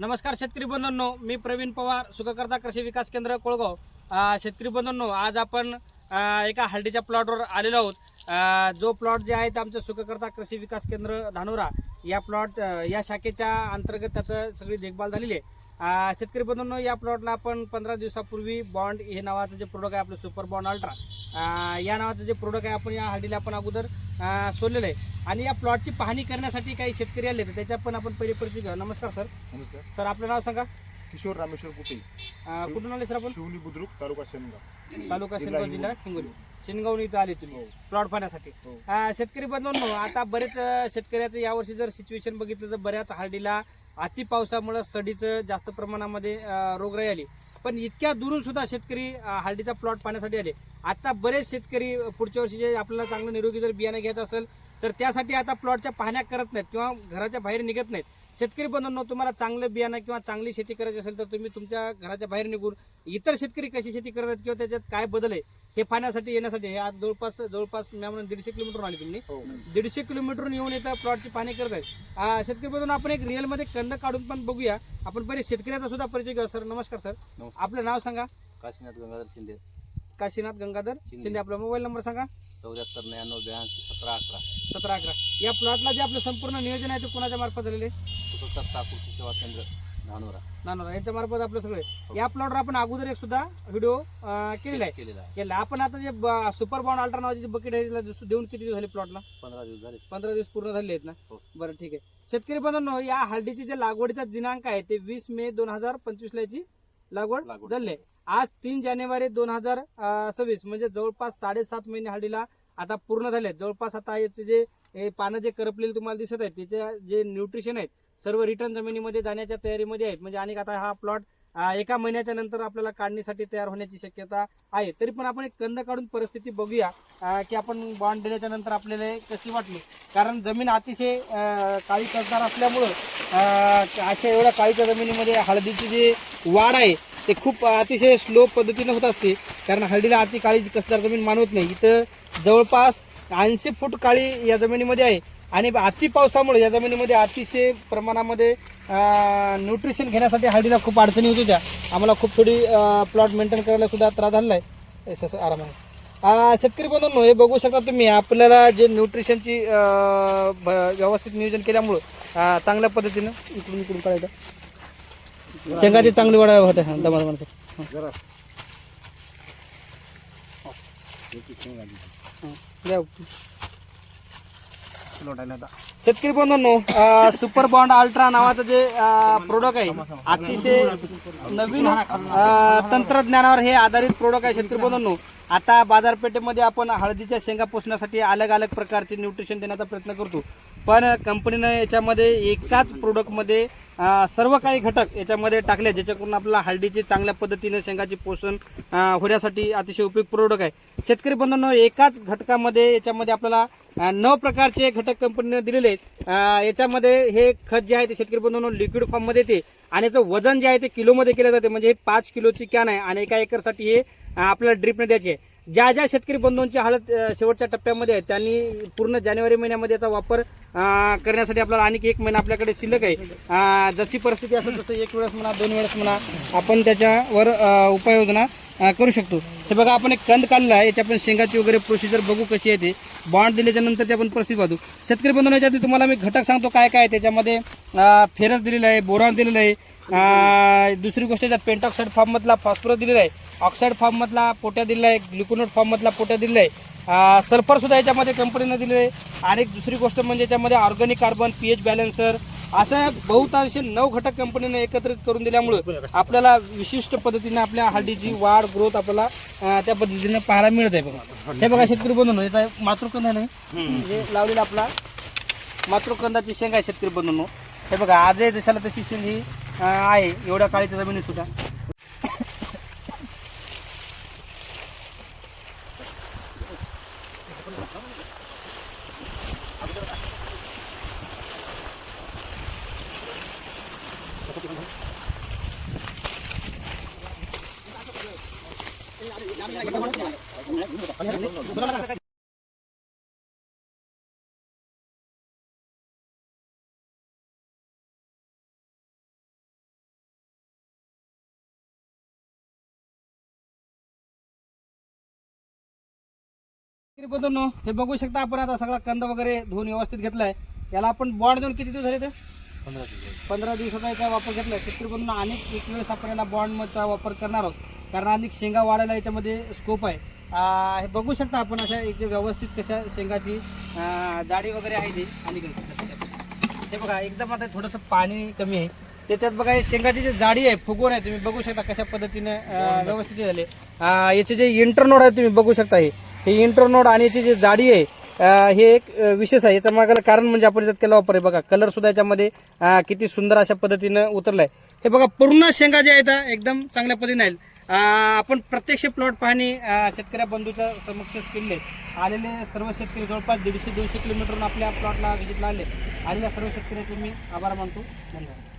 नमस्कार शेतकरी बंधूंनो मी प्रवीण पवार सुखकर्ता कृषी विकास केंद्र कोळगाव. शेतकरी बंधूंनो आज आपण एका हळदीच्या प्लॉटवर आलेलो आहोत. जो प्लॉट जे आहे ते आमचं सुखकर्ता कृषी विकास केंद्र धानोरा या प्लॉट या शाखेच्या अंतर्गत त्याचं सगळी देखभाल झालेली आहे. शेतकरी बंधूंनो या प्लॉटला आपण पंधरा दिवसापूर्वी बॉन्ड हे नावाचं जे प्रोडक्ट आहे आपलं सुपर बॉन्ड अल्ट्रा या नावाचं जे प्रोडक्ट आहे आपण या हळदीला आपण अगोदर सोडलेलं आहे. आणि या प्लॉटची पाहणी करण्यासाठी काही शेतकरी आले तर त्याच्या पण आपण पहिले परिचय घेऊ. नमस्कार सर नमस्कार. सर आपलं नाव सांगा. किशोर रामेश्वर कुटे. कुठून आले सर आपण? शिवनी बुद्रुक तालुका शेनगाव. तालुका शेनगाव जिल्हा हिंगोली. शेनगावून इथं आले तुम्ही. हो. प्लॉट पाहण्यासाठी. हो. शेतकरी बंधूंनो आता बरेच शेतकऱ्याचं यावर्षी जर सिच्युएशन बघितलं तर बऱ्याच हळदीला अति पावसामुळं सडीचं जास्त प्रमाणामध्ये रोगराई आली. पण इतक्या दुरून सुद्धा शेतकरी हळदीचा प्लॉट पाहण्यासाठी आले. आता बरेच शेतकरी पुढच्या वर्षी जे आपल्याला चांगलं निरोगी जर बियाणं घ्यायचं असेल तर त्यासाठी आता प्लॉटच्या पाहण्या करत नाहीत किंवा घराच्या बाहेर निघत नाहीत. शेतकरी बंधूंनो तुम्हाला चांगलं बियाणं किंवा चांगली शेती करायची असेल तर तुम्ही तुमच्या घराच्या बाहेर निघून इतर शेतकरी कशी शेती करतात किंवा त्याच्यात काय बदल आहे हे पाहण्यासाठी येण्यासाठी आज जवळपास जवळपास मी म्हणून दीडशे किलोमीटर आले तुम्ही. हो. दीडशे किलोमीटरहून येऊन इथं प्लॉटची पाहणी करत आहेत. शेतकरी बंधूंनो आपण एक रिअलमध्ये कंद काढून पण बघूया. आपण पहिले शेतकऱ्याचा सुद्धा परिचय घेऊ. सर नमस्कार सर. आपलं नाव सांगा. काशीनाथ गंगाधर शिंदे. काशीनाथ गंगाधर शिंदे. आपला मोबाईल नंबर सांगा. चौऱ्याहत्तर ब्याण्णव ब्याऐंशी सतरा अकरा. सतरा अकरा. या प्लॉटला जे आपलं संपूर्ण नियोजन आहे ते कोणाच्या मार्फत झालेले कृषी सेवा केंद्र. नानोरा. यांच्या मार्फत आपलं सगळे. या प्लॉटवर आपण अगोदर एक सुद्धा व्हिडिओ केलेला आहे. केलेला आहे. केला आपण आता जे ब- सुपर बॉन्ड अल्ट्रा नावाची बकेट आहे तिला देऊन किती दिवस झाले प्लॉटला पंधरा दिवस झाले. पंधरा दिवस पूर्ण झाले आहेत ना? हो. बरं ठीक आहे. शेतकरी बंधूंनो या हळदीची जे लागवडीचा दिनांक आहे ते वीस मे दोन हजार पंचवीस ला याची लागवड लागवड. झाली आहे. आज तीन जानेवारी दोन हजार सव्वीस म्हणजे जवळपास साडेसात महिने हळदीला आता पूर्ण झाले आहेत. जवळपास आता याचे जे हे पानं जे करपलेले तुम्हाला दिसत आहेत त्याचे जे न्यूट्रिशन आहेत सर्व रिटर्न जमिनीमध्ये जाण्याच्या तयारीमध्ये आहेत. म्हणजे अनेक आता हा प्लॉट एका महिन्याच्या नंतर आपल्याला काढणीसाठी तयार होण्याची शक्यता आहे. तरी पण आपण एक कंद काढून परिस्थिती बघूया की आपण बॉन्ड देण्याच्या नंतर आपल्याला कशी वाटली. कारण जमीन अतिशय काळी कसदार असल्यामुळं अशा एवढ्या काळीच्या जमिनीमध्ये हळदीची जी वाढ आहे ते खूप अतिशय स्लो पद्धतीनं होत असते. कारण हळदीला अति काळी कसदार जमीन मानवत नाही. इथं जवळपास ऐंशी फूट काळी या जमिनीमध्ये आहे. आणि अति पावसामुळे या जमिनीमध्ये अतिशय प्रमाणामध्ये न्यूट्रिशन घेण्यासाठी हळदीला खूप अडचणी होत होत्या. आम्हाला खूप थोडी प्लॉट मेंटेन करायला सुद्धा त्रास झालेला आहे. असं- आराम आहे. शेतकरी बंधूंनो हे बघू शकता तुम्ही आपल्याला जे न्यूट्रिशनची व्यवस्थित नियोजन केल्यामुळं चांगल्या पद्धतीनं इकडून इकडून काढायचं शेंगाची चांगली वाढ होते दमा दमा हा. जरा शेतकरी बंधूंनो अं, सुपर बॉन्ड अल्ट्रा नावाचं जे प्रोडक्ट आहे अतिशय नवीन अं, तंत्रज्ञानावर हे आधारित प्रोडक्ट आहे शेतकरी बंधूंनो. आता बाजारपेठेमध्ये आपण हळदीच्या शेंगा पोसण्यासाठी अलग अलग प्रकारचे न्यूट्रिशन देण्याचा प्रयत्न करतो. पण कंपनीनं याच्यामध्ये एकाच प्रोडक्टमध्ये अं, सर्व काही घटक याच्यामध्ये टाकले ज्याच्याकडून आपल्याला हळदीची चांगल्या पद्धतीने शेंगाची पोषण अं, होण्यासाठी अतिशय उपयुक्त प्रोडक्ट आहे. शेतकरी बंधूंनो एकाच घटकामध्ये याच्यामध्ये आपल्याला नऊ प्रकारचे घटक कंपनीने दिलेले आहेत. याच्यामध्ये हे खत जे आहे ते शेतकरी बंधूंनो लिक्विड फॉर्ममध्ये येते. आणि याचं वजन जे आहे ते किलोमध्ये केलं जाते. म्हणजे हे पाच किलोची कॅन आहे आणि एका एकरसाठी हे आपल्याला ड्रिपने द्यायचे. ज्या ज्या शेतकरी बंधूंची हळद शेवटच्या टप्प्यामध्ये आहे त्यांनी पूर्ण जानेवारी महिन्यामध्ये याचा वापर करण्यासाठी आपल्याला आणखी एक महिना आपल्याकडे शिल्लक आहे. जशी परिस्थिती असेल तसं एक वेळेस म्हणा दोन वेळेस म्हणा आपण त्याच्यावर उपाययोजना करू शकतो. हे बघा आपण एक कंद काढला आहे. याची आपण शेंगाची वगैरे प्रोसिजर बघू कशी आहे ते. बॉन्ड दिल्याच्या नंतरची आपण परिस्थिती पाहतो. शेतकरी बंधूंनो याच्यात तुम्हाला मी घटक सांगतो काय काय आहे. त्याच्यामध्ये फेरस दिलेलं आहे बोरॉन दिलेलं आहे. दुसरी गोष्ट याच्यात पेंटॉक्साईड फॉर्ममधला फॉस्फरस दिलेला आहे. ऑक्साईड फॉर्ममधला पोट्या दिलेला आहे. ग्लुकोनोट फॉर्ममधला पोट्या दिलेला आहे. सल्फरसुद्धा याच्यामध्ये कंपनीनं दिलेलं आहे. आणि दुसरी गोष्ट म्हणजे याच्यामध्ये organic carbon P H balancer असं बहुतांशी नऊ घटक कंपनीनं एकत्रित करून दिल्यामुळं आपल्याला विशिष्ट पद्धतीने आपल्या हळदीची वाढ ग्रोथ आपल्याला अं, त्या पद्धतीने पाहायला मिळत आहे बघा. हे बघा शेतकरी बंधूंनो मातृकंद आहे ना हे लावलेला आपला मातृकंदाची शेंग आहे शेतकरी बंधूंनो. हे बघा आजही दिसायला तशी शेंग ही अं, आहे. एवढ्या काळीच्या जमिनीत सुद्धा. बंधूंनो हे बघू शकता आपण आता सगळा कंद वगैरे धुवून व्यवस्थित घेतलाय. याला आपण बॉन्ड देऊन किती दिवस झाले ते? पंधरा दिवसाचा एक वापर घेतलाय. शेतकरी बंधूंना अनेक एक वेळेस आपण याला बॉन्डचा वापर करणार आहोत. कारण अनेक शेंगा वाढायला याच्यामध्ये स्कोप आहे. हे बघू शकता आपण अशा एक जे व्यवस्थित कशा शेंगाची जाडी वगैरे आहे ती. अलीकडे हे बघा एकदम आता थोडंसं पाणी कमी आहे. त्याच्यात बघा हे शेंगाची जी जाडी आहे फुगवून आहे तुम्ही बघू शकता कशा पद्धतीने व्यवस्थित झाले. याचे जे इंटरनोड आहे तुम्ही बघू शकता हे. हे इंटरनोड आणि याची जी जाडी आहे हे एक विशेष आहे. याच्या मागायला कारण म्हणजे आपण याच्यात केला वापर आहे. बघा कलर सुद्धा याच्यामध्ये किती सुंदर अशा पद्धतीनं उतरलाय. हे बघा पूर्ण शेंगा जे आहेत एकदम चांगल्या पद्धतीने आहेत. आपण प्रत्यक्ष प्लॉट पाहणी शेतकऱ्या बंधूच्या समक्षच केले आलेले सर्व शेतकरी जवळपास दीडशे दोनशे किलोमीटरहून आपल्या प्लॉटला व्हिजिटला आले आलेल्या सर्व शेतकऱ्याचे मी आभार मानतो. धन्यवाद.